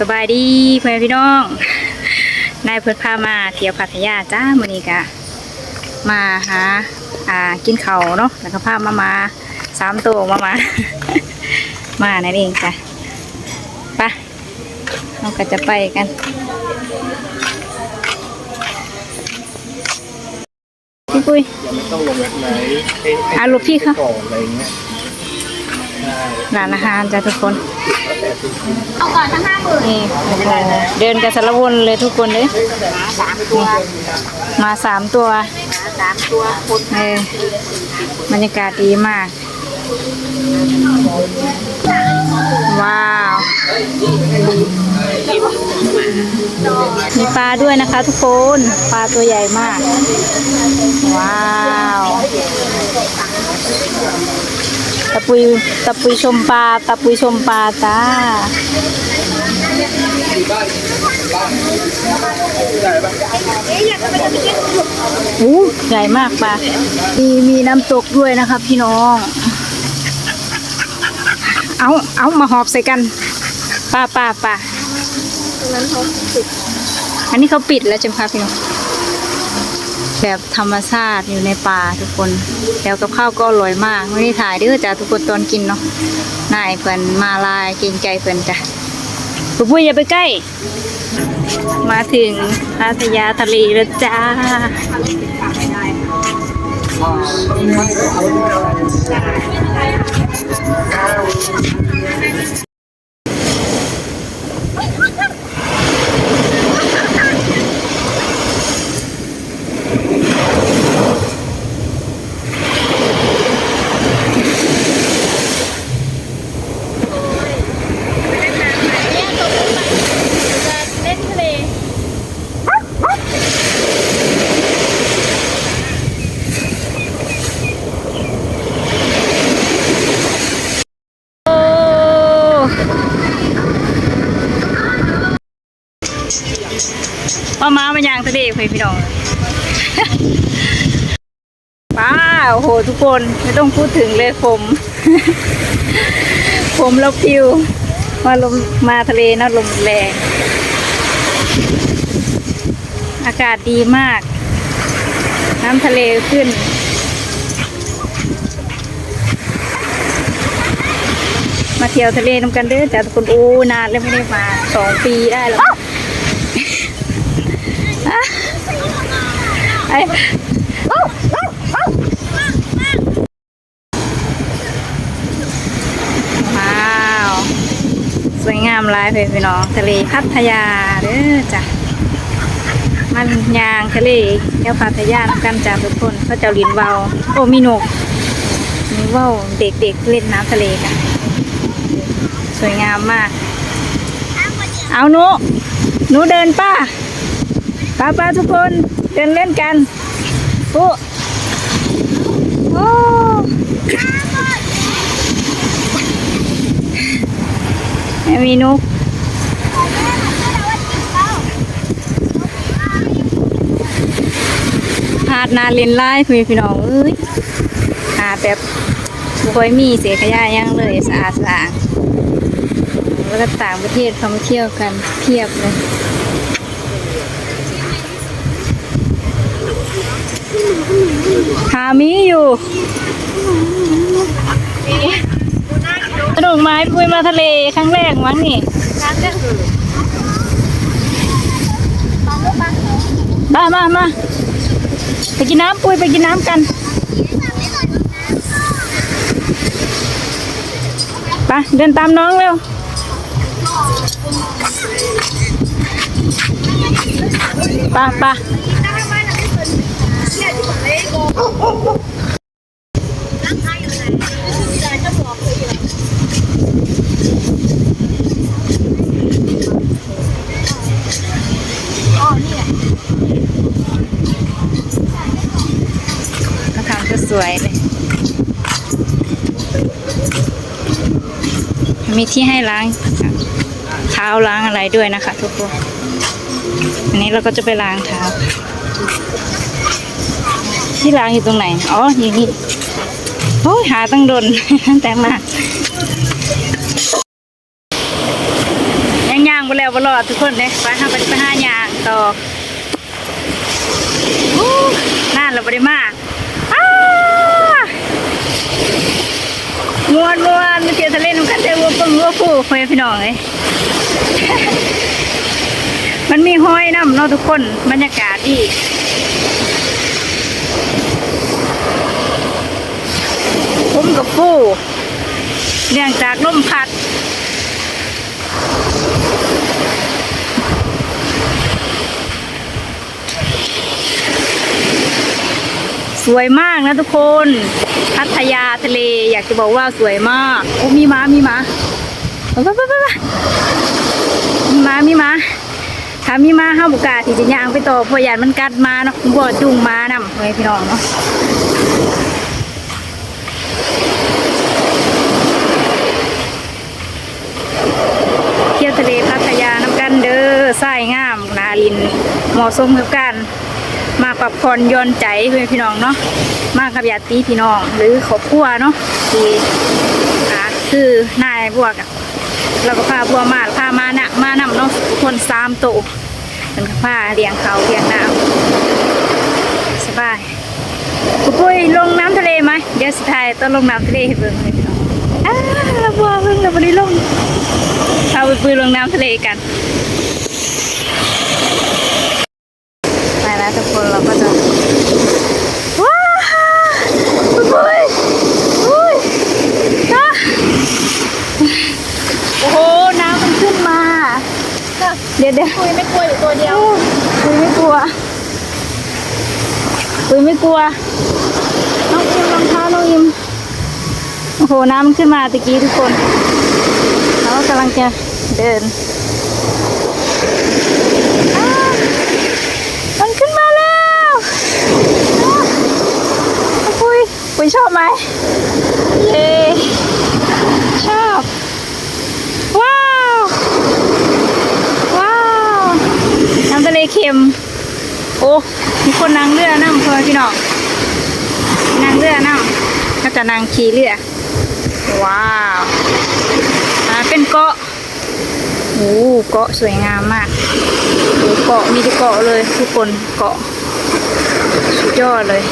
สบายดีเพื่อนพี่น้องนายเพิ่นพามาเที่ยวพัทยาจ้ามื้อนี้กะมาหาอ่ากินข้าวเนาะแล้วก็พามามาสามตัวมามามานั่นเองจ้ะไปะเราก็จะไปกันพี่ปุ้ยยังไม่ต้องลงแบบไหนให้ให้อะลูกพี่เขาก่อนอะไรเงี้ยใช่ร้านอาหารจ้ะทุกคน แล้วแต่ทุกคนเอาก่อนทั้งห้าหมื่นนี่โอ้โหเดินกันสารวนเลยทุกคนเลยสามตัวมาสามตัวสามตัวคนเออบรรยากาศดีมาก ว้าว มีปลาด้วยนะคะทุกคน ปลาตัวใหญ่มาก ว้าว ตะปุยตะปุยชมปลาตะปุยชมปลาจ้าอู้ใหญ่มากปลามีมีน้ำตกด้วยนะคะพี่น้อง เอาเอามาหอบใส่กันป้าป้าป้าอันนี้เขาปิดแล้วใช่ไหมคะพี่น้อง แบบธรรมชาติอยู่ในป่าทุกคนแล้วกับข้าวก็อร่อยมากไม่ได้ถ่ายเด้อจ้ะทุกคนตอนกินเนาะนายเพิ่นมาลายเกรงใจเพิ่นจ้ะปุ๊บปุ้ยอย่าไปใกล้ มาถึงพัทยาทะเลแล้วจ้า มามามาย่างทะเลเพื่อนพี่น้องป้าโอ้โหทุกคนไม่ต้องพูดถึงเลยผม ผมแล้วพิวมาลมมาทะเลนะลมแรงอากาศดีมาก น้ำทะเลขึ้นมาเที่ยวทะเลนำกันเด้อจ้ะทุกคนโอ้นานแล้วไม่ได้มาสองปีได้แล้ว ไอ้ว้าว สวยงามลายเพพี่น้องทะเลพัทยาเด้อจ้ะมันยางทะเลเที่ยวพัทยานำกันจ้ะทุกคนเขาเจ้าลินเวาโอ้มีนกมีว่าวเด็กๆเล่นน้ำทะเลกันสวยงามมาก เอาหนูหนูเดินป้า ป้าป้าทุกคนเดินเล่นกันปุ๊โอ้มีนุกหาดนาเลนไล่พี่พี่น้องเอ้ยหาแบบบ่ค่อยมีเสียขยะยังเลยสะอาดสะอาดแล้วก็ต่างประเทศเขามาเที่ยวกันเพียบเลยามีอยู่กระดูกไม้ปุยมาทะเลครั้งแรกมั้งนี่มามามาไปกินน้ำปุยไปกินน้ำกันไปเดินตามน้องเร็วปะปะ ก็ทำก็สวยเลย มีที่ให้ล้างเท้าล้างอะไรด้วยนะคะ ทุกคน อันนี้เราก็จะไปล้างเท้า ที่ล้างอยู่ตรงไหน อ๋อ อยู่นี่โอ้ยหาตั้งดนแต่มาย่างๆบ่แล้วบ่รอดทุกคนเด้ไปหาไปไปหาย่างต่ออู้นาเราบ่ได้มาอ้ามวนมวนเที่ยวทะเลน้ำกันเด้อวัวปงวัวผู้พ่อแม่พี่น้องเอ้ยมันมีห้อยน้ำเนาะทุกคนบรรยากาศดี ผมกับฟูเนื่องจากลมพัด สวยมากนะทุกคน พัทยาทะเลอยากจะบอกว่าสวยมากโอ้มีม้ามีม้าไปไปไปไปไปมีม้ามีม้า ถ้ามีมาห้าบุกาที่จะย่างไปต่อพยานมันกัดมาเนาะบ่จุงมานำไว้พี่น้องเนาะเที่ยวทะเลพัทยาน้ำกันเด้อทรายงามนาลินเหมาะสมกับการมาปรับผ่อนหย่อนใจเพื่อนพี่น้องเนาะมากับญาติพี่น้องหรือครอบครัวเนาะที่อ่าคือนายบวกเราก็พาบัวมาพามานะมานำเนาะคนสามโตว เป็นผ้าเลี้ยงเขาเลี้ยงน้ำสบายคุณปุ้ยลงน้ำทะเลไหมเดี๋ยวสุดท้ายต้องลงน้ำทะเลให้เบิ่งเลยพี่น้องอ้าบัวเพิ่งเราไม่ได้ลงเอาไปปุ้ยลงน้ำทะเลกัน ไปแล้วทุกคนเราก็จะว้าวอุ้ยอุ้ยอะโอ้โห น้ำมันขึ้นมา เดี๋ยวเดี๋ยว คุยไม่กลัวอยู่ตัวเดียว คุยไม่กลัว คุยไม่กลัว น้องอิมรองเท้าน้องอิม โอ้โห น้ำมันขึ้นมาตะกี้ทุกคนเราก็กำลังจะเดินอ้าวมันขึ้นมาแล้วปุยปุยชอบไหมเย้ชอบ ว้าว ว้าว น้ำทะเลเค็ม โอ้ คนนั่งเรือนั่งเพื่อนพี่น้องนั่งเรือนั่งก็จะนั่งขี่เรือว้าวอ่าเป็นเกาะโอ้เกาะสวยงามมากโอ้เกาะมีแต่เกาะเลยทุกคนเกาะสุดยอดเลย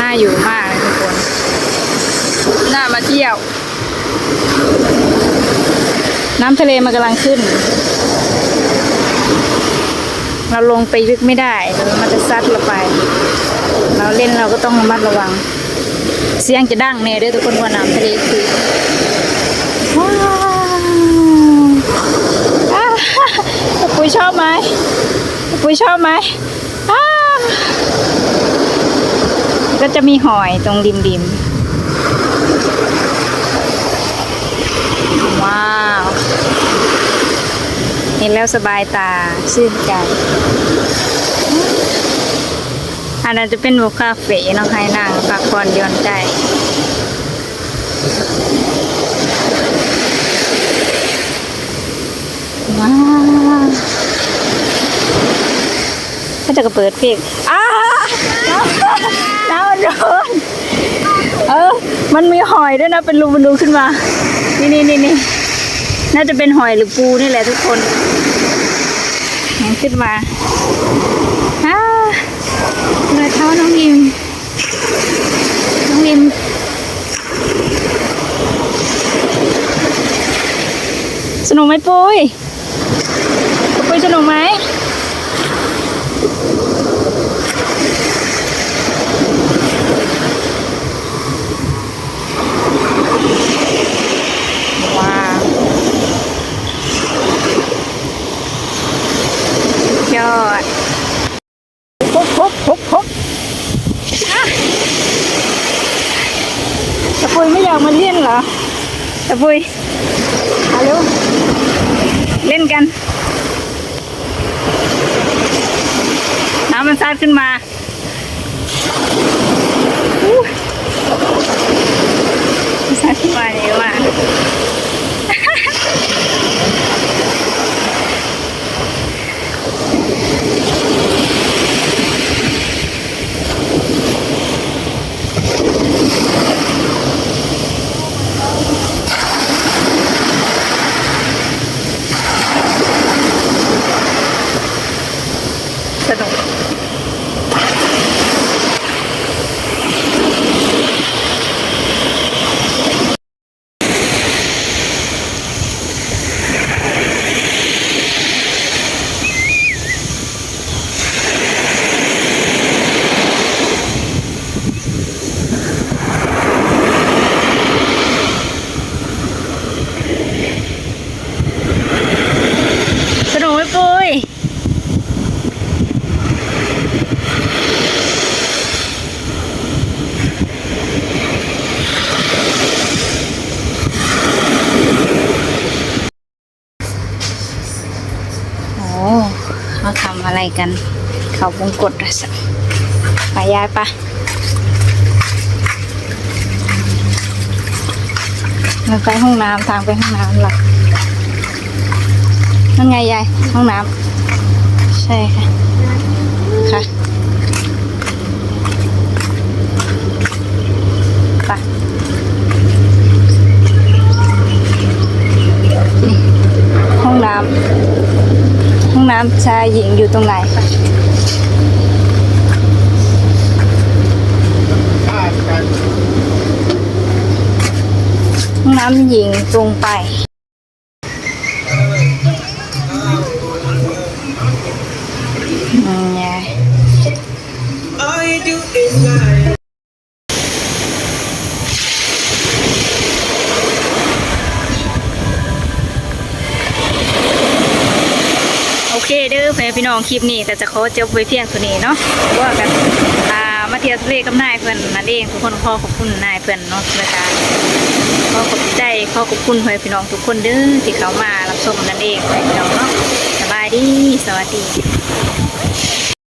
น่าอยู่มากเลยทุกคนน่ามาเที่ยว น้ำทะเลมันกำลังขึ้น เราลงไปลึกไม่ได้มันจะซัดเราไป เราเล่นเราก็ต้องระมัดระวัง เสียงจะดังแน่ด้วยทุกคนว่าน้ำทะเลคือว้าวอ้าวปุ้ยชอบไหมปุ้ยชอบไหมอ้าวก็จะมีหอยตรงริมริมๆว้าว เห็นแล้วสบายตาชื่นใจอันนั้นจะเป็นหมูคาเฟ่เนาะให้นั่งพักผ่อนย่อนใจว้าวก็จะกระเปิดเพลงอ้าน้ำโดนเออ มันมีหอยด้วยนะ เป็นรูเป็นรูขึ้นมา นี่นี่นี่นี่ น่าจะเป็นหอยหรือปูนี่แหละทุกคนขึ้นมาเลยเท้าน้องยิม น้องยิม สนุกไหมปุ้ยปุ้ยสนุกไหมว้าวสุดยอด ฮบฮบฮบฮบอะตะ ปุยไม่อยากมาเล่นเหรอตะปุยมาเร็วเล่นกันน้ำมันซัดขึ้นมาซัดขึ้นมาเยอะมาก อะไรกัน เขาวงกดอะสะไปย้ายปะมันไปห้องน้ำทางไปห้องน้ำหลักนั่นไงยายห้องน้ำใช่ค่ะ ค่ะไปนี่ห้องน้ำ ห้องน้ำชายหญิงอยู่ตรงไหนฆ่ากันห้องน้ำหญิงตรงไปอืมยาย All you do is lie. โอเคเด้อแฟน พี่น้องคลิปนี้ก็จะขอจบไว้เพียงเท่านี้เนาะว่ากันมาเที่ยวทะเลกับนายเพื่อนนั่นเองทุกคนขอขอบคุณนายเพื่อนเนาะนะคะขอขอบใจขอขอบคุณแฟนพี่น้องทุกคนเด้อที่เขามารับชมนั่นเองแฟนพี่น้องเนาะสบายดีสวัสดี